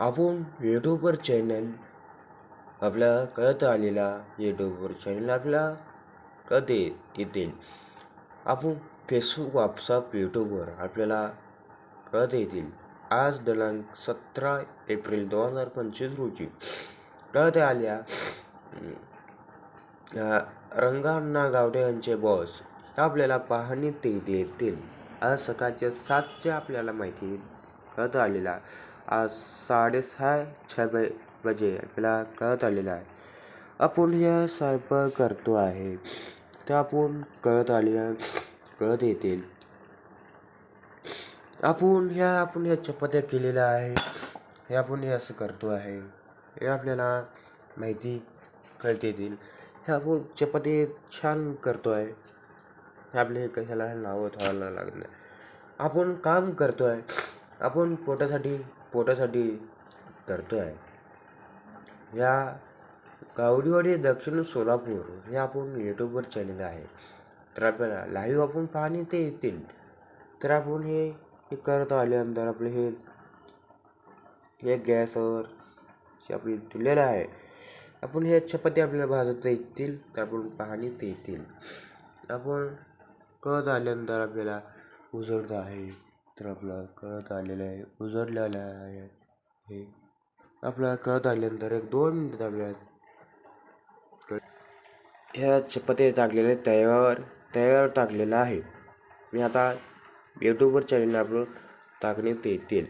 आपण यूट्यूबवर चॅनल आपल्या कळत आलेला यूट्यूबवर चॅनल आपल्या कळत येतील? आपण फेसबुक व्हॉट्सअप यूट्यूबवर आपल्याला कळत येतील? आज दिनांक सतरा एप्रिल दोन हजार पंचवीस रोजी. कळत आल्या? रंगाण्णा गावडे यांचे बॉस आपल्याला पाहणी ते येतील आज सकाळच्या सातच्या आपल्याला माहिती कळत आलेला. आज साडेसहा ब बजे आपल्याला कळत आलेला आहे. आपण या स्वयंपाक करतो आहे. ते आपण कळत आलेल्या कळत येतील. आपण ह्या आपण या चपात्या केलेल्या आहे. हे आपण हे असं करतो आहे. हे आपल्याला माहिती कळत येतील. हे आपण चपाती छान करतो आहे. हे आपले कशाला नावं ठेवायला लागणार. आपण काम करतो आहे. आपण पोटासाठी पोटासाठी करतो आहे या गावडीवाडी दक्षिण सोलापूर हे आपण यूट्यूबवर चॅनल आहे. तर आपल्याला लाईव्ह आपण पाहणे ते येतील. तर आपण हे करत आल्यानंतर आपले हे हे गॅसवर आपली आपले दिलेलं आहे आपण हे चपाती आपल्याला भाजता येतील. तर आपण पाहणे ते येतील. आपण कळत आल्यानंतर आपल्याला उजळत आहे. तर आपल्याला कळत आलेलं आहे उजरलेलं आहे. हे आपल्याला कळत आल्यानंतर एक दोन मिनिटात आपल्याला ह्या चपाती टाकलेले तव्यावर तव्यावर टाकलेलं आहे. मी आता यूट्यूबवर चॅनल अपलोड टाकण्यात येतील